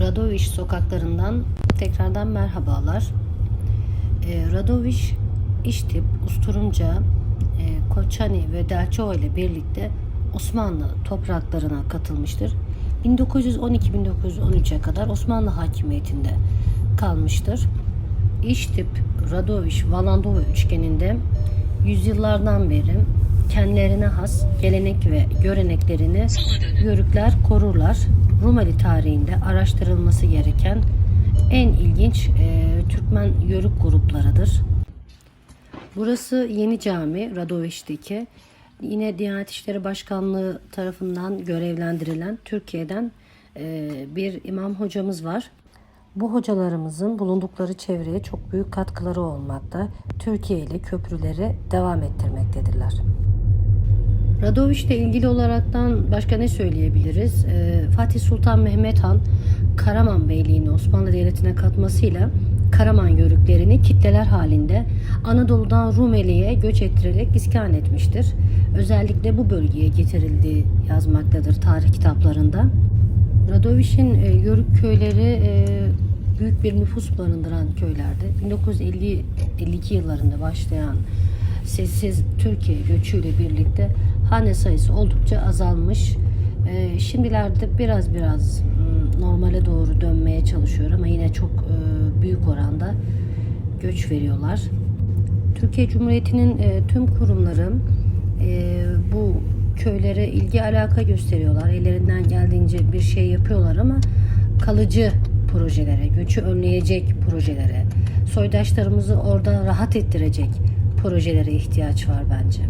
Radoviş sokaklarından tekrardan merhabalar. E, Radoviş, İştip, Usturunca, e, Koçani ve Delçova ile birlikte Osmanlı topraklarına katılmıştır. 1912-1913'e kadar Osmanlı hakimiyetinde kalmıştır. İştip, Radoviş, Valandova üçgeninde yüzyıllardan beri kendilerine has gelenek ve göreneklerini yörükler korurlar. Rumeli tarihinde araştırılması gereken en ilginç e, Türkmen yörük gruplarıdır. Burası Yeni Cami Radoveş'teki. Yine Diyanet İşleri Başkanlığı tarafından görevlendirilen Türkiye'den e, bir imam hocamız var. Bu hocalarımızın bulundukları çevreye çok büyük katkıları olmakta. Türkiye ile köprüleri devam ettirmektedirler. Radoviç ile ilgili olaraktan başka ne söyleyebiliriz? Ee, Fatih Sultan Mehmet Han Karaman Beyliğini Osmanlı Devleti'ne katmasıyla Karaman yörüklerini kitleler halinde Anadolu'dan Rumeli'ye göç ettirerek iskan etmiştir. Özellikle bu bölgeye getirildiği yazmaktadır tarih kitaplarında. Radoviç'in e, yörük köyleri e, büyük bir nüfus barındıran köylerdi. 1950-52 yıllarında başlayan sessiz Türkiye göçüyle birlikte hane sayısı oldukça azalmış. E, şimdilerde biraz biraz mm, normale doğru dönmeye çalışıyor ama yine çok e, büyük oranda göç veriyorlar. Türkiye Cumhuriyeti'nin e, tüm kurumları e, bu köylere ilgi alaka gösteriyorlar. Ellerinden geldiğince bir şey yapıyorlar ama kalıcı projelere, göçü önleyecek projelere, soydaşlarımızı orada rahat ettirecek projelere ihtiyaç var bence.